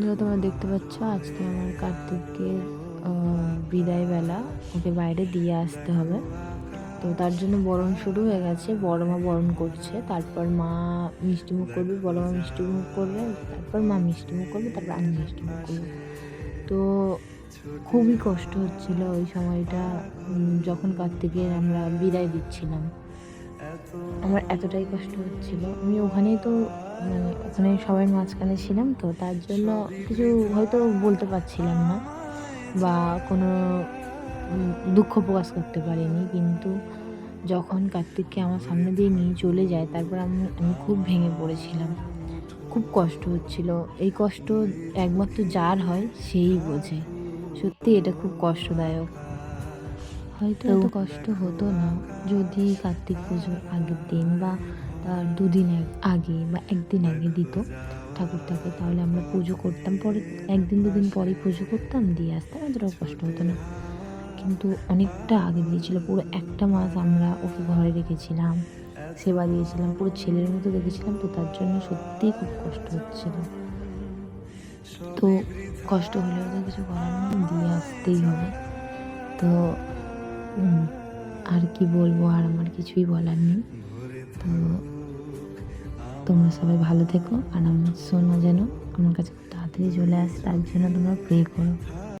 বন্ধুরা তোমরা দেখতে পাচ্ছ আজকে আমার কার্তিকের আহ, বিদায়বেলা। ওকে বাইরে দিয়ে আসতে হবে। তো তার জন্য বরণ শুরু হয়ে গেছে। বড় মা বরণ করছে। তারপর মা মিষ্টিমুখ করবে বড় মা মিষ্টিমুখ করবে তারপর মা মিষ্টিমুখ করবে তারপর আমি মিষ্টিমুখ করব। তো খুবই কষ্ট হচ্ছিল ওই সময়টা যখন কার্তিকের আমরা বিদায় দিচ্ছিলাম। আমার এতটাই কষ্ট হচ্ছিল। আমি ওখানেই তো মানে ওখানে সবাই মাঝখানে ছিলাম, তো তার জন্য কিছু হয়তো বলতে পারছিলাম না বা কোনো দুঃখ প্রকাশ করতে পারিনি। কিন্তু যখন কার্তিককে আমার সামনে দিয়ে নিয়ে চলে যায়, তারপর আমি আমি খুব ভেঙে পড়েছিলাম। খুব কষ্ট হচ্ছিল। এই কষ্ট একমাত্র যার হয়, সেই বোঝে। সত্যি এটা খুব কষ্টদায়ক। হয়তো এত কষ্ট হতো না যদি কার্তিক পুজোর আগের দিন বা তার দুদিন আগ- বা একদিন আগে দিত ঠাকুরটাকে তাহলে আমরা পুজো করতাম। পরে একদিন দুদিন পরেই পুজো করতাম দিয়ে আসতাম এতটাও কষ্ট হতো না। কিন্তু অনেকটা আগে দিয়েছিল। পুরো একটা মাস আমরা ওকে ঘরে রেখেছিলাম সেবা দিয়েছিলাম পুরো ছেলের মতো দেখেছিলাম তো তার জন্য সত্যিই খুব কষ্ট হচ্ছিল। তো কষ্ট হলেও তো কিছু করার নেই দিয়ে আসতেই হবে। তো আর কি বলব, আর আমার কিছুই বলার নেই। তো তোমরা সবাই ভালো থেকো, আর আমার শোনো যেন, আমার কাছে তাড়াতাড়ি চলে আসে, তার জন্য তোমরা প্রে করো।